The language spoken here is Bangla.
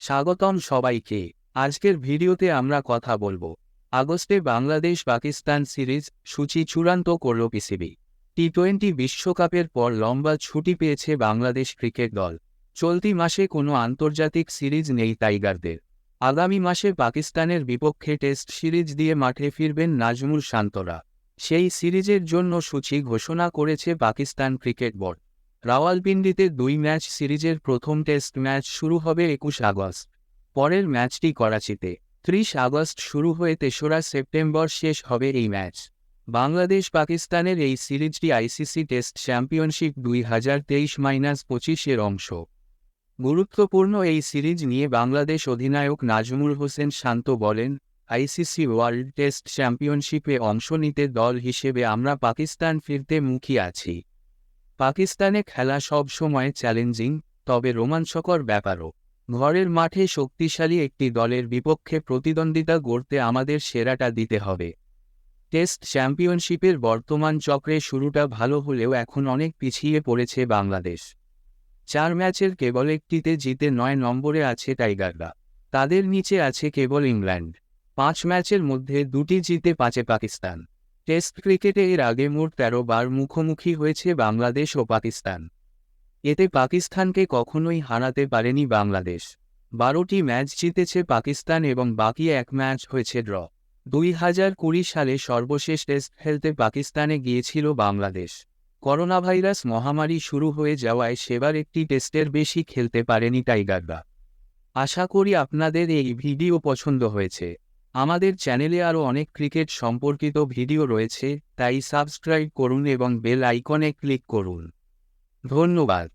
স্বাগতম সবাইকে। আজকের ভিডিওতে আমরা কথা বলব। আগস্টে বাংলাদেশ পাকিস্তান সিরিজ সূচি চূড়ান্ত করল পিসিবি। টি টোয়েন্টি বিশ্বকাপের পর লম্বা ছুটি পেয়েছে বাংলাদেশ ক্রিকেট দল। চলতি মাসে কোনো আন্তর্জাতিক সিরিজ নেই টাইগারদের। আগামী মাসে পাকিস্তানের বিপক্ষে টেস্ট সিরিজ দিয়ে মাঠে ফিরবেন নাজমুল শান্তরা। সেই সিরিজের জন্য সূচি ঘোষণা করেছে পাকিস্তান ক্রিকেট বোর্ড। রাওয়ালপিন্ডিতে দুই ম্যাচ সিরিজের প্রথম টেস্ট ম্যাচ শুরু হবে একুশ আগস্ট। পরের ম্যাচটি করাচিতে। ত্রিশ আগস্ট শুরু হয়ে তেসরা সেপ্টেম্বর শেষ হবে এই ম্যাচ। বাংলাদেশ পাকিস্তানের এই সিরিজটি আইসিসি টেস্ট চ্যাম্পিয়নশিপ দুই হাজার তেইশ মাইনাস পঁচিশের অংশ। গুরুত্বপূর্ণ এই সিরিজ নিয়ে বাংলাদেশ অধিনায়ক নাজমুল হোসেন শান্ত বলেন, আইসিসি ওয়ার্ল্ড টেস্ট চ্যাম্পিয়নশিপে অংশ নিতে দল হিসেবে আমরা পাকিস্তান ফিরতে মুখী আছি। পাকিস্তানে খেলা সব সময় চ্যালেঞ্জিং, তবে রোমাঞ্চকর ব্যাপারও। ঘরের মাঠে শক্তিশালী একটি দলের বিপক্ষে প্রতিদ্বন্দ্বিতা গড়তে আমাদের সেরাটা দিতে হবে। টেস্ট চ্যাম্পিয়নশিপের বর্তমান চক্রে শুরুটা ভালো হলেও এখন অনেক পিছিয়ে পড়েছে বাংলাদেশ। চার ম্যাচের কেবল একটিতে জিতে নয় নম্বরে আছে টাইগাররা। তাদের নিচে আছে কেবল ইংল্যান্ড। পাঁচ ম্যাচের মধ্যে দুটি জিতে পাঁচে পাকিস্তান। টেস্ট ক্রিকেটে এর আগে মোট তেরো বার মুখোমুখি হয়েছে বাংলাদেশ ও পাকিস্তান। এতে পাকিস্তানকে কখনোই হারাতে পারেনি বাংলাদেশ। বারোটি ম্যাচ জিতেছে পাকিস্তান এবং বাকি এক ম্যাচ হয়েছে ড্র। দুই হাজার কুড়ি সালে সর্বশেষ টেস্ট খেলতে পাকিস্তানে গিয়েছিল বাংলাদেশ। করোনাভাইরাস মহামারী শুরু হয়ে যাওয়ায় সেবার একটি টেস্টের বেশি খেলতে পারেনি টাইগাররা। আশা করি আপনাদের এই ভিডিও পছন্দ হয়েছে। আমাদের চ্যানেলে আরও অনেক ক্রিকেট সম্পর্কিত ভিডিও রয়েছে, তাই সাবস্ক্রাইব করুন এবং বেল আইকনে ক্লিক করুন। ধন্যবাদ।